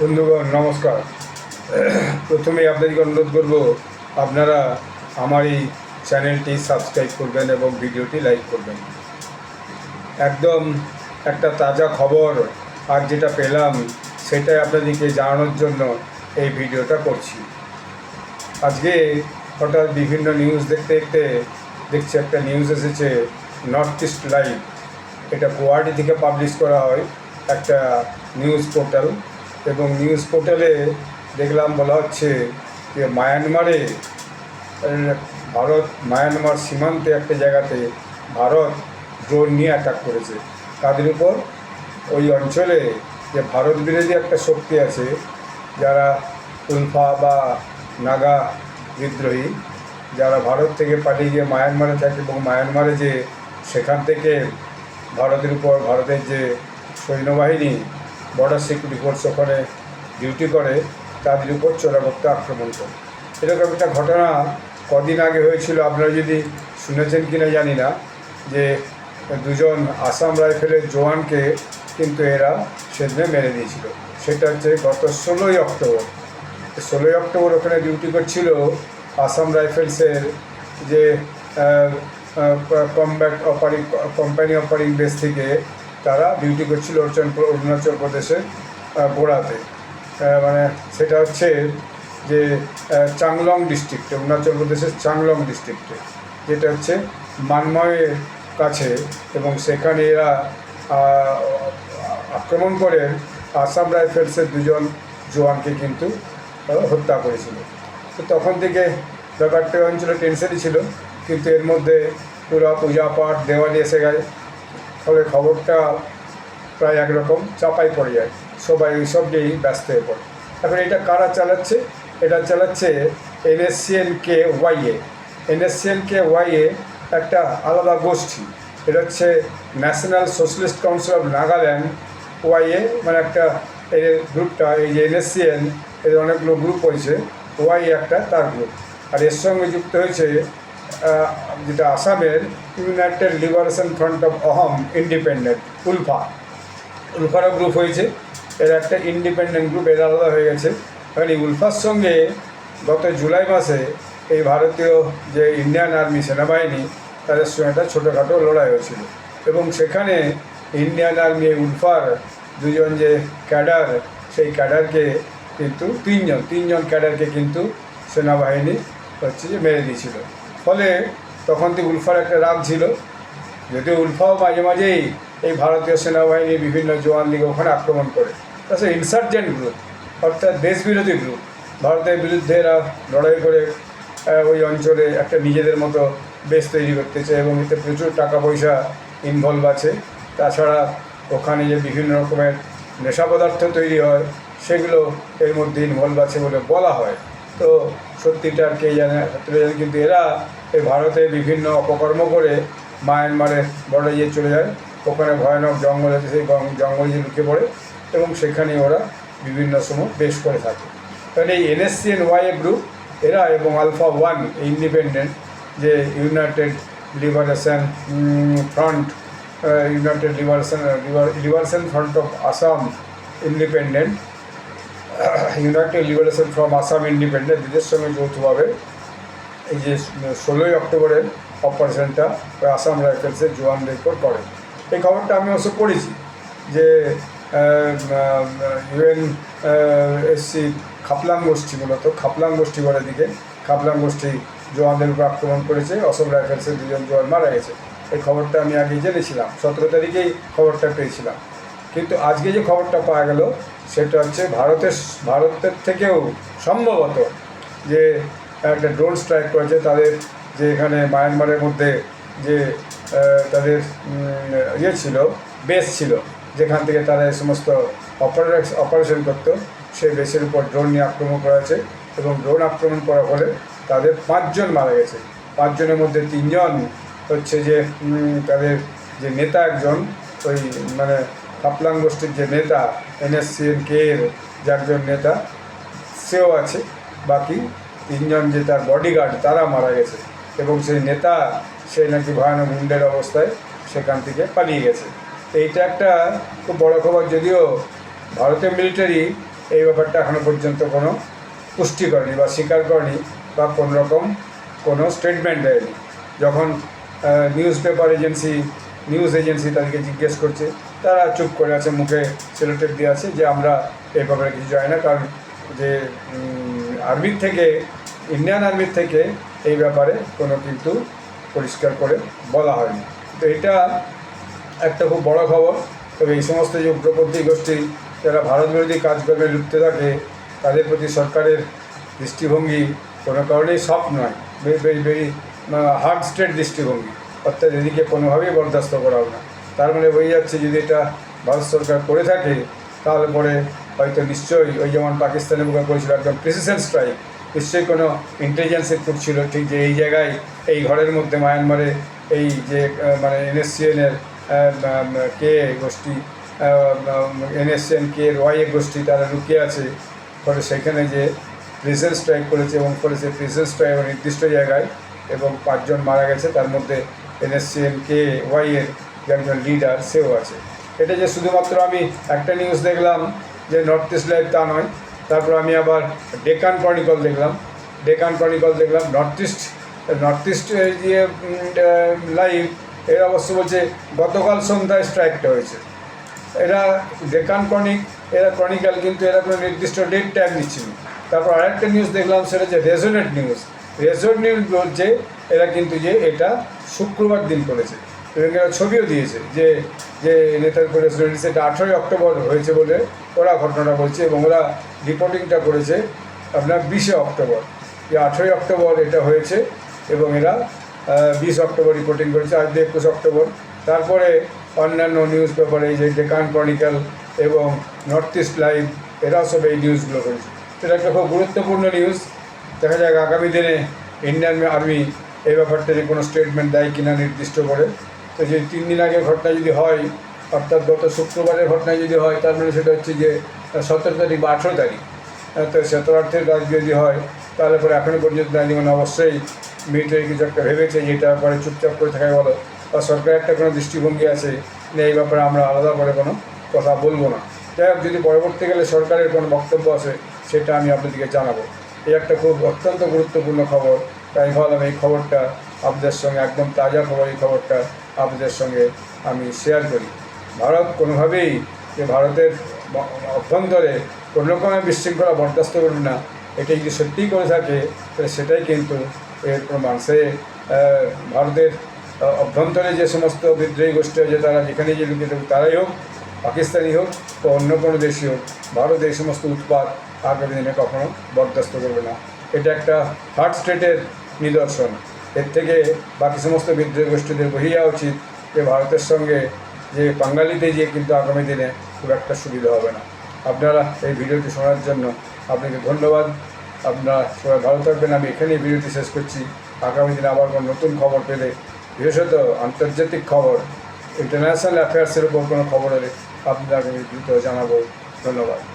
বন্ধুগণ, নমস্কার। প্রথমে আপনাদেরকে অনুরোধ করব, আপনারা আমার এই চ্যানেলটি সাবস্ক্রাইব করবেন এবং ভিডিওটি লাইক করবেন। একদম একটা তাজা খবর আর যেটা পেলাম, সেটাই আপনাদেরকে জানানোর জন্য এই ভিডিওটা করছি। আজকে হঠাৎ বিভিন্ন নিউজ দেখতে দেখতে দেখছি একটা নিউজ এসেছে, নর্থ ইস্ট লাইভ। এটা গুয়াহাটি থেকে পাবলিশ করা হয় একটা নিউজ পোর্টাল। এবং নিউজ পোর্টালে দেখলাম বলা হচ্ছে যে মায়ানমারে ভারত, মায়ানমার সীমান্তে একটা জায়গাতে ভারত ড্রোন নিয়ে অ্যাটাক করেছে। তাদের উপর ওই অঞ্চলে যে ভারত বিরোধী একটা শক্তি আছে, যারা উলফা বা নাগা বিদ্রোহী, যারা ভারত থেকে পালিয়ে গিয়ে মায়ানমারে থাকে এবং মায়ানমারে যে সেখান থেকে ভারতের উপর, ভারতের যে সৈন্যবাহিনী বর্ডার সিকিউরিটি ফোর্স ওখানে ডিউটি করে তাদের উপর চোরাগত্তা আক্রমণ করে। এরকম একটা ঘটনা কদিন আগে হয়েছিল, আপনারা যদি শুনেছেন কি না জানি না, যে দুজন আসাম রাইফেলের জওয়ানকে কিন্তু এরা সেদিনে মেরে দিয়েছিল। সেটা হচ্ছে গত ষোলোই অক্টোবর। ষোলোই অক্টোবর ওখানে ডিউটি করছিল আসাম রাইফেলসের যে combat operating company operating base থেকে তারা ডিউটি করছিল অরুণাচল অরুণাচল প্রদেশের গোড়াতে। মানে সেটা হচ্ছে যে চাংলং ডিস্ট্রিক্টে অরুণাচল প্রদেশের চাংলং ডিস্ট্রিক্টে যেটা হচ্ছে মানময়ের কাছে এবং সেখানে এরা আক্রমণ করে আসাম রাইফেলসের দুজন জওয়ানকে কিন্তু হত্যা করেছিল। তো তখন থেকে ব্যাপারটা অঞ্চলে টেনশনই ছিল, কিন্তু এর মধ্যে পুরো পূজা পাঠ, দেওয়ালি এসে গেছে। ফলে খবরটা প্রায় একরকম চাপাই পড়ে যায়। সবাই ওই সব নিয়েই ব্যস্ত হয়ে পড়ে। এখন এটা কারা চালাচ্ছে? এটা চালাচ্ছে এনএসসিএন কে ওয়াইএ এনএসসিএন কে ওয়াইএ একটা আলাদা গোষ্ঠী। এটা হচ্ছে national socialist council of Nagaland ওয়াইএ মানে একটা এই গ্রুপটা, এই যে এনএসসিএন এর অনেকগুলো গ্রুপ হয়েছে। ওয়াই একটা তার গ্রুপ। আর এর সঙ্গে যুক্ত হয়েছে যেটা আসামের united liberation front of Ahom independent, ULFA. উলফারও group হয়েছে। এরা একটা ইন্ডিপেন্ডেন্ট গ্রুপ এরা আলাদা হয়ে গেছে। কারণ এই উলফার সঙ্গে গত জুলাই মাসে এই ভারতীয় যে ইন্ডিয়ান আর্মি সেনাবাহিনী, তাদের সঙ্গে একটা ছোটোখাটো লড়াই হয়েছিল। এবং সেখানে ইন্ডিয়ান আর্মি উলফার দুজন যে ক্যাডার, সেই ক্যাডারকে কিন্তু তিনজন তিনজন ক্যাডারকে কিন্তু সেনাবাহিনী হচ্ছে যে মেরে দিয়েছিল। ফলে তখন থেকে উলফার একটা রাগ ছিল। যদিও উলফাও মাঝে মাঝেই এই ভারতীয় সেনাবাহিনী বিভিন্ন জওয়ানদিকে ওখানে আক্রমণ করে। তাছাড়া ইনসার্জেন্ট গ্রুপ অর্থাৎ দেশবিরোধী গ্রুপ ভারতের বিরুদ্ধে এরা লড়াই করে ওই অঞ্চলে একটা নিজেদের মতো বেশ তৈরি করতে চায় এবং এতে প্রচুর টাকা পয়সা ইনভলভ আছে। তাছাড়া ওখানে যে বিভিন্ন রকমের নেশা পদার্থ তৈরি হয়, সেগুলো এর মধ্যে ইনভলভ আছে বলে বলা হয়। তো সত্যিটা কে জানে, সত্যিটা জানে, কিন্তু এরা এই ভারতে বিভিন্ন অপকর্ম করে মায়ানমারে বড় ইয়ে চলে যায়। ওখানে ভয়ানক জঙ্গল আছে, সেই জঙ্গলে ঢুকে পড়ে এবং সেখানে ওরা বিভিন্ন সময় বেশ করে থাকে। তাহলে এই এনএসসিএন ওয়াই গ্রুপ এরা এবং আলফা ওয়ান ইন্ডিপেন্ডেন্ট যে united liberation front united liberation liberation front of Assam independent united liberation from Assam independent এদের সঙ্গে যৌথভাবে এই যে ষোলোই অক্টোবরের অপারেশনটা আসাম রাইফেলসের জওয়ানদের উপর করে। এই খবরটা আমি অবশ্য পড়েছি যে ইউএন এসসি খাপলাং গোষ্ঠী মূলত, খাপলাং গোষ্ঠী বলে দিকে খাপলাং গোষ্ঠী জওয়ানদের উপর আক্রমণ করেছে অসম রাইফেলসের দুজন জওয়ান মারা গেছে। এই খবরটা আমি আগে জেনেছিলাম, সতেরো তারিখেই খবরটা পেয়েছিলাম। কিন্তু আজকে যে খবরটা পাওয়া গেল, সেটা হচ্ছে ভারতের ভারতের থেকেও সম্ভবত যে একটা ড্রোন স্ট্রাইক করেছে, তাদের যে এখানে মায়ানমারের মধ্যে যে তাদের ইয়ে ছিল বেস ছিল, যেখান থেকে তারা এই সমস্ত অপারেশ অপারেশন করতো, সেই বেসের উপর ড্রোন নিয়ে আক্রমণ করা হয়েছে এবং ড্রোন আক্রমণ করার ফলে তাদের পাঁচজন মারা গেছে। পাঁচজনের মধ্যে তিনজন হচ্ছে যে তাদের যে নেতা একজন, ওই মানে কাপলাং গোষ্ঠীর যে নেতা এনএসসিএন কে এর যে একজন নেতা, সেও আছে। বাকি তিনজন যে তার বডিগার্ড তারা মারা গেছে। এবং সেই নেতা, সে নাকি ভয়ানক মুন্ডের অবস্থায় সেখান থেকে পালিয়ে গেছে। এইটা একটা খুব বড় খবর। যদিও ভারতের মিলিটারি এই ব্যাপারটা এখনও পর্যন্ত কোনো পুষ্টি করেনি বা স্বীকার করেনি বা কোনো রকম কোনো স্টেটমেন্ট দেয়নি। যখন news paper agency news agency তাদেরকে জিজ্ঞেস করছে তারা চুপ করে আছে, মুখে সেলোটেপ দিয়ে আছে যে আমরা এই ব্যাপারে কিছু জানি না। কারণ যে আর্মির থেকে, ইন্ডিয়ান আর্মির থেকে এই ব্যাপারে কোনো কিন্তু পরিষ্কার করে বলা হয়নি। তো এটা একটা খুব বড় খবর। তবে এই সমস্ত যে উগ্রপন্থী গোষ্ঠী, যারা ভারত বিরোধী কাজকর্মে লিপ্ত থাকে, তাদের প্রতি সরকারের দৃষ্টিভঙ্গি কোনো কারণেই সফট নয়। ভেরি ভেরি হার্ড স্টেট দৃষ্টিভঙ্গি। অর্থাৎ এদিকে কোনোভাবেই বরদাস্ত করা হবে না। তার মানে বোঝা যাচ্ছে যদি এটা ভারত সরকার করে থাকে, তাহলে পরে হয়তো নিশ্চয়ই ওই যেমন পাকিস্তানের মুখে করেছিল একদম প্রিসিশন স্ট্রাইক নিশ্চয়ই কোনো ইন্টেলিজেন্স ইনপুট ছিল ঠিক যে এই জায়গায়, এই ঘরের মধ্যে মায়ানমারে এই যে মানে এনএসসিএনের কে গোষ্ঠী এনএসএন কে ওয়াই গোষ্ঠী তারা লুকিয়ে আছে, ফলে সেখানে যে প্রিজন স্ট্রাইক করেছে এবং করেছে প্রিজন স্ট্রাইক নির্দিষ্ট জায়গায় এবং পাঁচজন মারা গেছে, তার মধ্যে এনএসসিএন কে ওয়াই এর একজন লিডার সেও আছে। এটা যে শুধুমাত্র আমি একটা নিউজ দেখলাম যে নর্থ ইস্ট লাইভ তা নয়, তারপর আমি আবার ডেকান ক্রনিকল দেখলাম। ডেকান ক্রনিকল দেখলাম নর্থ ইস্ট নর্থ ইস্ট যে লাইভ এরা অবশ্য বলছে, গতকাল সন্ধ্যায় স্ট্রাইকটা হয়েছে। এরা ডেকান ক্রনিক এরা ক্রনিক্যাল কিন্তু এরা কোনো নির্দিষ্ট ডেট টাইম দিচ্ছিল তারপর আরেকটা নিউজ দেখলাম, সেটা যে রেজোনেট নিউজ রেজোনেট নিউজ বলছে, এরা কিন্তু যে এটা শুক্রবার দিন করেছে। এবং ছবিও দিয়েছে যে যে নেতার করে রেজোনেট সেটা আঠেরোই অক্টোবর হয়েছে বলে ওরা ঘটনাটা বলছে এবং ওরা রিপোর্টিংটা করেছে আপনার বিশে অক্টোবর। যে আঠেরোই অক্টোবর এটা হয়েছে এবং এরা বিশ অক্টোবর রিপোর্টিং করেছে, আজ একুশ অক্টোবর। তারপরে অন্যান্য নিউজ পেপারে যে ডেকান ক্রনিক্যাল এবং নর্থ ইস্ট লাইভ এরাও সব এই নিউজগুলো করেছে। এটা একটা খুব গুরুত্বপূর্ণ নিউজ দেখা যাক আগামী দিনে ইন্ডিয়ান আর্মি এই ব্যাপারটাতে কোনো স্টেটমেন্ট দেয় কিনা নির্দিষ্ট করে। তো যে তিন দিন আগের ঘটনা যদি হয়, অর্থাৎ গত শুক্রবারের ঘটনা যদি হয়, তার মানে সেটা হচ্ছে যে সতেরো তারিখ বা আঠেরো তারিখ। তো শতরার্থের কাজ যদি হয়, তাহলে পরে এখনও পর্যন্ত দাঁড়িয়ে মানে অবশ্যই মিলিটারি কিছু একটা ভেবেছে যে, এটা পরে চুপচাপ করে থাকা বলো বা সরকারের একটা কোনো দৃষ্টিভঙ্গি আছে এই ব্যাপারে আমরা আলাদা করে কোনো কথা বলব না। যাই হোক, যদি পরবর্তীকালে সরকারের কোনো বক্তব্য আছে, সেটা আমি আপনাদেরকে জানাব। এই একটা খুব অত্যন্ত গুরুত্বপূর্ণ খবর। তাই ভাবলাম এই খবরটা আপনাদের সঙ্গে একদম তাজা খবর, এই খবরটা আপনাদের সঙ্গে আমি শেয়ার করি। ভারত কোনোভাবেই যে ভারতের অভ্যন্তরে কোনো রকমের বিশৃঙ্খলা বরদাস্ত করবে না। এটা যদি সত্যিই করে থাকে, তাহলে সেটাই কিন্তু এর প্রমাণ। সে ভারতের অভ্যন্তরে যে সমস্ত বিদ্রোহী গোষ্ঠী আছে, তারা যেখানে যে লুকিয়ে থাকুক, তারাই হোক পাকিস্তানি হোক বা অন্য কোনো দেশই হোক, ভারত এই সমস্ত উৎপাদ আগামী দিনে কখনো বরদাস্ত করবে না। এটা একটা থার্ড স্টেটের নিদর্শন। এর থেকে বাকি সমস্ত বিদ্রোহী গোষ্ঠীদের বহি যাওয়া উচিত যে ভারতের সঙ্গে যে বাঙালিতে যে কিন্তু আগামী দিনে খুব একটা সুবিধা হবে না। আপনারা এই ভিডিওটি শোনার জন্য আপনাকে ধন্যবাদ। আপনারা সবাই ভালো থাকবেন। আমি এখানেই ভিডিওটি শেষ করছি। আগামী দিনে আবার কোনো নতুন খবর পেলে, বিশেষত আন্তর্জাতিক খবর ইন্টারন্যাশনাল অ্যাফেয়ার্সের উপর কোনো খবর হলে আপনাকে আমি দ্রুত জানাব। ধন্যবাদ।